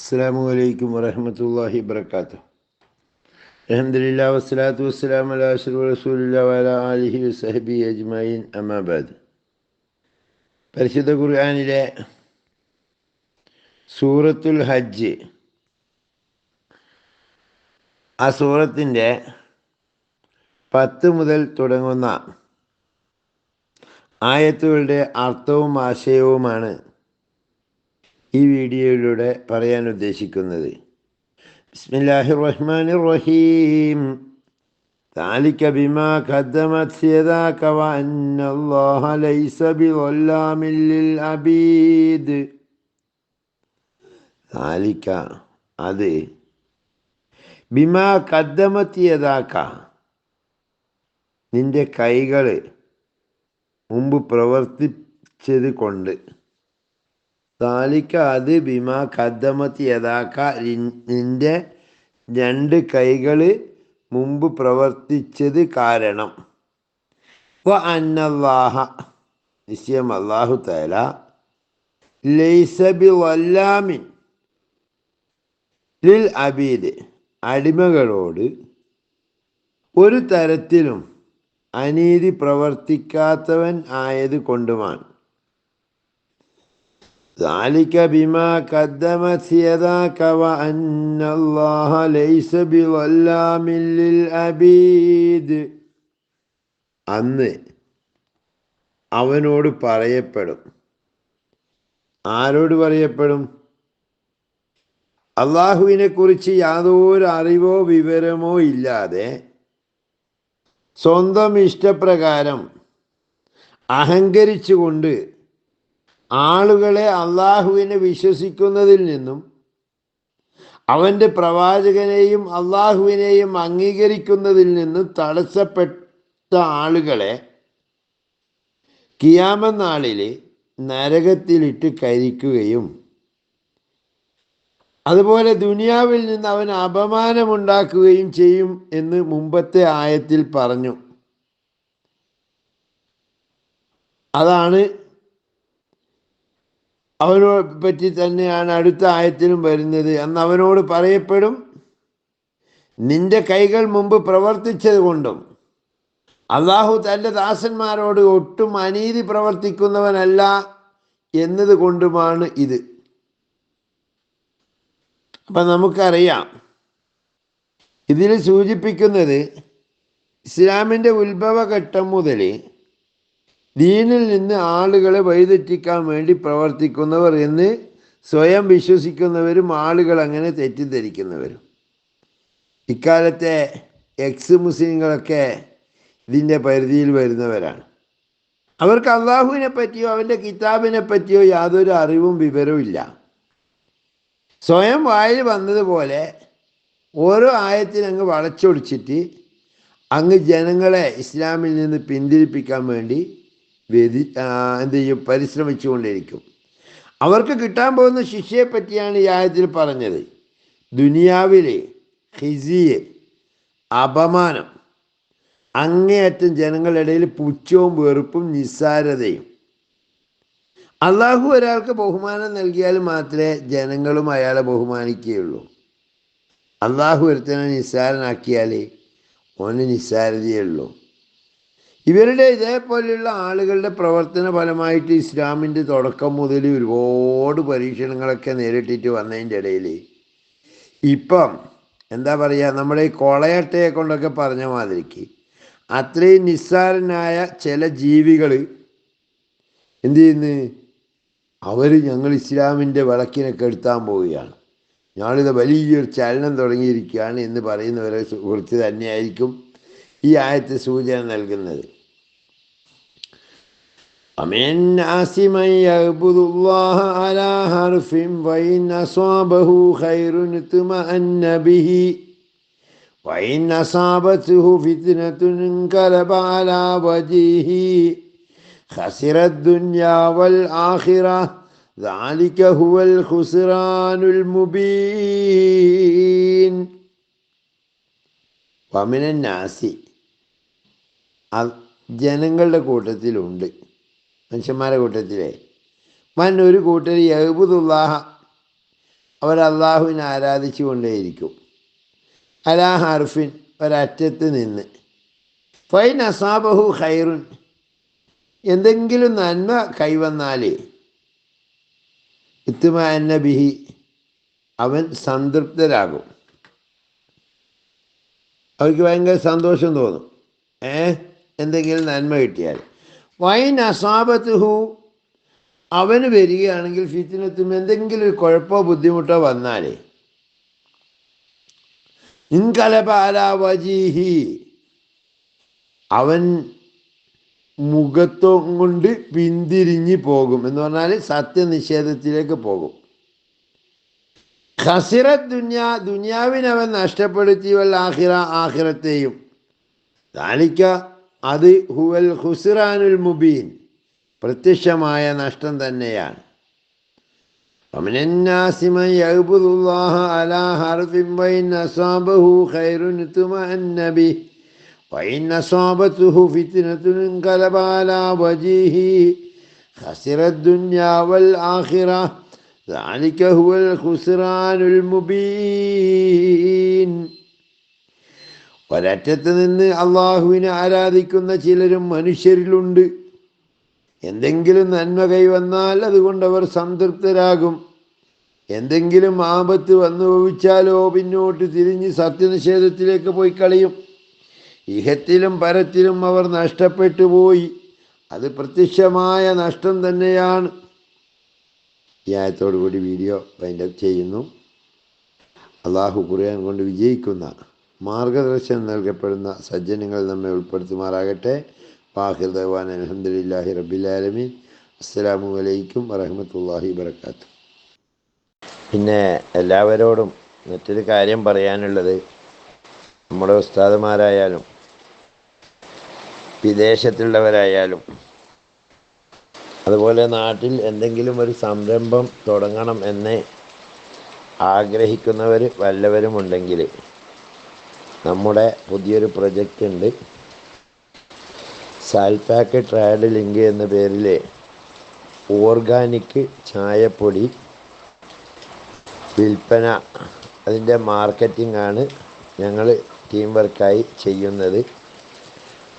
അസ്സാം വലൈക്കും വരഹമത്തല്ലാഹി വർക്കാത്തു അലഹദില്ല വസ്സലാത്തു വസ്സലാം അല അഷ്റഫ് റസൂലില്ല വല അലിഹി വസഹബി അമാബാദ് പരിശുദ്ധ ഖുർആാനിലെ സൂറത്തുൽ ഹജ്ജ്. ആ സൂറത്തിന്റെ പത്ത് മുതൽ തുടങ്ങുന്ന ആയത്തുകളുടെ അർത്ഥവും ആശയവുമാണ് ഈ വീഡിയോയിലൂടെ പറയാൻ ഉദ്ദേശിക്കുന്നത് ബിസ്മില്ലാഹി റഹ്മാൻ റഹീം ذلك بما قدمت يداك وأن الله ليس بظلام للعبيد ذلك അത് ബിമാ കദ്ദമത്ത് യദാക്ക നിന്റെ കൈകൾ മുമ്പ് പ്രവർത്തിച്ചത് കൊണ്ട് താലിക്ക അത് ബിമാ കദ്ദമത്ത് യഥാക്ക നിന്റെ രണ്ട് കൈകൾ മുമ്പ് പ്രവർത്തിച്ചത് കാരണം. വ അന്നല്ലാഹ നിശ്ചയം അള്ളാഹു തല ലൈസബി വല്ലാമിൻ ലിൽ അബീദ് അടിമകളോട് ഒരു തരത്തിലും അനീതി പ്രവർത്തിക്കാത്തവൻ ആയത് കൊണ്ടുമാണ്. ذلك بما قدمت يداك وأن الله ليس بظلام للعبيد അന്ന് അവനോട് പറയപ്പെടും ആരോട് പറയപ്പെടും അള്ളാഹുവിനെ കുറിച്ച് യാതൊരു അറിവോ വിവരമോ ഇല്ലാതെ സ്വന്തം ഇഷ്ടപ്രകാരം അഹങ്കരിച്ചുകൊണ്ട് ആളുകളെ അള്ളാഹുവിനെ വിശ്വസിക്കുന്നതിൽ നിന്നും അവന്റെ പ്രവാചകനെയും അള്ളാഹുവിനെയും അംഗീകരിക്കുന്നതിൽ നിന്നും തടസ്സപ്പെട്ട ആളുകളെ കിയാമനാളിൽ നരകത്തിലിട്ട് കരിക്കുകയും അതുപോലെ ദുനിയാവിൽ നിന്ന് അവൻ അപമാനമുണ്ടാക്കുകയും ചെയ്യും എന്ന് മുമ്പത്തെ ആയത്തിൽ പറഞ്ഞു. അതാണ് അവനോട് പറ്റി തന്നെയാണ് അടുത്ത ആയത്തിലും വരുന്നത്. അന്ന് അവനോട് പറയപ്പെടും നിന്റെ കൈകൾ മുമ്പ് പ്രവർത്തിച്ചത് കൊണ്ടും അള്ളാഹു തന്റെ ദാസന്മാരോട് ഒട്ടും അനീതി പ്രവർത്തിക്കുന്നവനല്ല എന്നത് കൊണ്ടുമാണ് ഇത്. അപ്പം നമുക്കറിയാം ഇതിൽ സൂചിപ്പിക്കുന്നത് ഇസ്ലാമിന്റെ ഉത്ഭവഘട്ടം മുതൽ ദീനിൽ നിന്ന് ആളുകളെ വഴിതെറ്റിക്കാൻ വേണ്ടി പ്രവർത്തിക്കുന്നവർ എന്ന് സ്വയം വിശ്വസിക്കുന്നവരും ആളുകൾ അങ്ങനെ തെറ്റിദ്ധരിക്കുന്നവരും. ഇക്കാലത്തെ എക്സ് മുസ്ലിങ്ങളൊക്കെ ഇതിന്റെ പരിധിയിൽ വരുന്നവരാണ്. അവർക്ക് അള്ളാഹുവിനെ പറ്റിയോ അവന്റെ കിതാബിനെ പറ്റിയോ യാതൊരു അറിവും വിവരവും ഇല്ല. സ്വയം വായിൽ വന്നതുപോലെ ഓരോ ആയത്തിനങ്ങ് വളച്ചൊടിച്ചിട്ട് അങ്ങ് ജനങ്ങളെ ഇസ്ലാമിൽ നിന്ന് പിന്തിരിപ്പിക്കാൻ വേണ്ടി വ്യതി എന്ത് ചെയ്യും? പരിശ്രമിച്ചുകൊണ്ടിരിക്കും. അവർക്ക് കിട്ടാൻ പോകുന്ന ശിക്ഷയെ പറ്റിയാണ് ഈ ആയത്തിൽ പറഞ്ഞത്. ദുനിയാവിലെ ഹിസിയെ അപമാനം അങ്ങേയറ്റം ജനങ്ങളിടയിൽ പുച്ഛവും വെറുപ്പും നിസ്സാരതയും. അള്ളാഹു ഒരാൾക്ക് ബഹുമാനം നൽകിയാൽ മാത്രമേ ജനങ്ങളും അയാളെ ബഹുമാനിക്കുകയുള്ളൂ. അള്ളാഹു ഒരുത്തനെ നിസ്സാരനാക്കിയാൽ ഒന്ന് നിസ്സാരതയുള്ളൂ. ഇവരുടെ ഇതേപോലെയുള്ള ആളുകളുടെ പ്രവർത്തന ഫലമായിട്ട് ഇസ്ലാമിന്റെ തുടക്കം മുതൽ ഒരുപാട് പരീക്ഷണങ്ങളൊക്കെ നേരിട്ടിട്ട് വന്നതിന്റെ ഇടയിൽ ഇപ്പം എന്താ പറയുക നമ്മുടെ ഈ കൊളയട്ടയെ കൊണ്ടൊക്കെ പറഞ്ഞ മാതിരിക്ക് അത്രയും നിസ്സാരനായ ചില ജീവികൾ എന്ത് ചെയ്യുന്നു? അവർ ഞങ്ങൾ ഇസ്ലാമിന്റെ വിളക്കിനൊക്കെ എടുത്താൻ പോവുകയാണ്. ഞങ്ങളിത് വലിയൊരു ചലനം തുടങ്ങിയിരിക്കുകയാണ് എന്ന് പറയുന്നവരെ കുറിച്ച് തന്നെയായിരിക്കും ഈ ആയത്തെ സൂചന നൽകുന്നത്. ومن الناس من يعبد الله على حرف وإن أصابه خير اطمأن به وإن أصابته فتنة انقلب على وجهه خسر الدنيا والآخرة ذلك هو الخسران المبين ومن الناس ജനങ്ങളുടെ കൂട്ടത്തിലുണ്ട് മനുഷ്യന്മാരുടെ കൂട്ടത്തിലെ. മൻ ഒരു കൂട്ടർ യഹബുദുല്ലാഹ അവർ അള്ളാഹുവിനെ ആരാധിച്ചു കൊണ്ടേയിരിക്കും. അലാ ഹർഫിൻ ഒരറ്റത്ത് നിന്ന്. ഫൈൻ അസാബഹു ഖൈറുൻ. എന്തെങ്കിലും നന്മ കൈവന്നാൽ ഇത്തുമാന്ന ബിഹി അവൻ സംതൃപ്തരാകും. അവർക്ക് ഭയങ്കര സന്തോഷം തോന്നും. ഏ എന്തെങ്കിലും നന്മ കിട്ടിയാൽ. വൈൻ അസാപത്തുഹു അവന് വരികയാണെങ്കിൽ ഫിത്തിനത്തും എന്തെങ്കിലും ഒരു കുഴപ്പമോ ബുദ്ധിമുട്ടോ വന്നാലേ. ഇൻകലപാലാവജീഹി അവൻ മുഖത്വം കൊണ്ട് പിന്തിരിഞ്ഞ് പോകും. എന്ന് പറഞ്ഞാൽ സത്യനിഷേധത്തിലേക്ക് പോകും. ഖസിറത് ദുന്യാ ദുന്യാവിനവൻ നഷ്ടപ്പെടുത്തി വൽ ആഹിറ ആഹിറത്തെയും ദാലിക്ക അത് ഹുവൽ ഖുസ്റാനുൽ മുബീൻ പ്രത്യക്ഷമായ നഷ്ടം തന്നെയാണ് ومن الناس من يعبد الله على حرف وإن أصابه خير اطمأن به وإن أصابته فتنة انقلب على وجهه خسر الدنيا والآخرة ذلك هو الخسران المبين ഒരറ്റത്ത് നിന്ന് അള്ളാഹുവിനെ ആരാധിക്കുന്ന ചിലരും മനുഷ്യരിലുണ്ട്. എന്തെങ്കിലും നന്മ കൈവന്നാൽ അതുകൊണ്ട് അവർ സംതൃപ്തരാകും. എന്തെങ്കിലും ആപത്ത് വന്നു ഭവിച്ചാലോ പിന്നോട്ട് തിരിഞ്ഞ് സത്യനിഷേധത്തിലേക്ക് പോയി കളയും. ഇഹത്തിലും പരത്തിലും അവർ നഷ്ടപ്പെട്ടു പോയി. അത് പ്രത്യക്ഷമായ നഷ്ടം തന്നെയാണ്. ഈ ആയത്തോടു കൂടി വീഡിയോ വൈൻഡപ്പ് ചെയ്യുന്നു. അള്ളാഹു ഖുർആൻ കൊണ്ട് വിജയിക്കുന്ന മാർഗദർശനം നൽകപ്പെടുന്ന സജ്ജനങ്ങൾ നമ്മെ ഉൾപ്പെടുത്തുമാറാകട്ടെ. പാഹിർ ദവാൻ അലഹമുല്ലാഹി റബിലാലമീൻ അസ്സലാമു അലൈക്കും വറഹമത്തല്ലാഹി വബർക്കാത്തു പിന്നെ എല്ലാവരോടും മറ്റൊരു കാര്യം പറയാനുള്ളത് നമ്മുടെ ഉസ്താദുമാരായാലും വിദേശത്തുള്ളവരായാലും അതുപോലെ നാട്ടിൽ എന്തെങ്കിലും ഒരു സംരംഭം തുടങ്ങണം എന്ന് ആഗ്രഹിക്കുന്നവർ വല്ലവരുമുണ്ടെങ്കിൽ നമ്മുടെ പുതിയൊരു പ്രൊജക്റ്റ് ഉണ്ട്. സാൽപാക്ക് ട്രയഡ് ലിങ്ക് എന്ന പേരിൽ ഓർഗാനിക് ചായപ്പൊടി വിൽപ്പന. അതിന്റെ മാർക്കറ്റിംഗ് ആണ് ഞങ്ങൾ ടീം വർക്കായി ചെയ്യുന്നത്.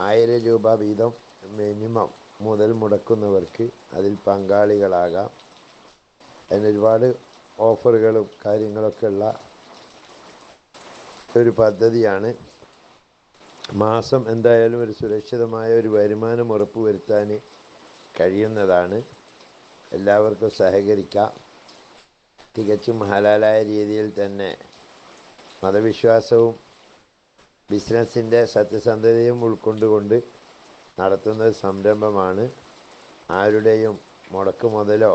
ആയിരം രൂപ വീതം മിനിമം മുതൽ മുടക്കുന്നവർക്ക് അതിൽ പങ്കാളികളാകാം. അതിന് ഒരുപാട് ഓഫറുകളും കാര്യങ്ങളൊക്കെ ഉള്ള ഒരു പദ്ധതിയാണ്. മാസം എന്തായാലും ഒരു സുരക്ഷിതമായ ഒരു വരുമാനം ഉറപ്പുവരുത്താൻ കഴിയുന്നതാണ്. എല്ലാവർക്കും സഹകരിക്കാം. തികച്ചും ഹലാലായ രീതിയിൽ തന്നെ മതവിശ്വാസവും ബിസിനസ്സിന്റെ സത്യസന്ധതയും ഉൾക്കൊണ്ടുകൊണ്ട് നടത്തുന്ന സംരംഭമാണ്. ആരുടെയും മുടക്ക് മുതലോ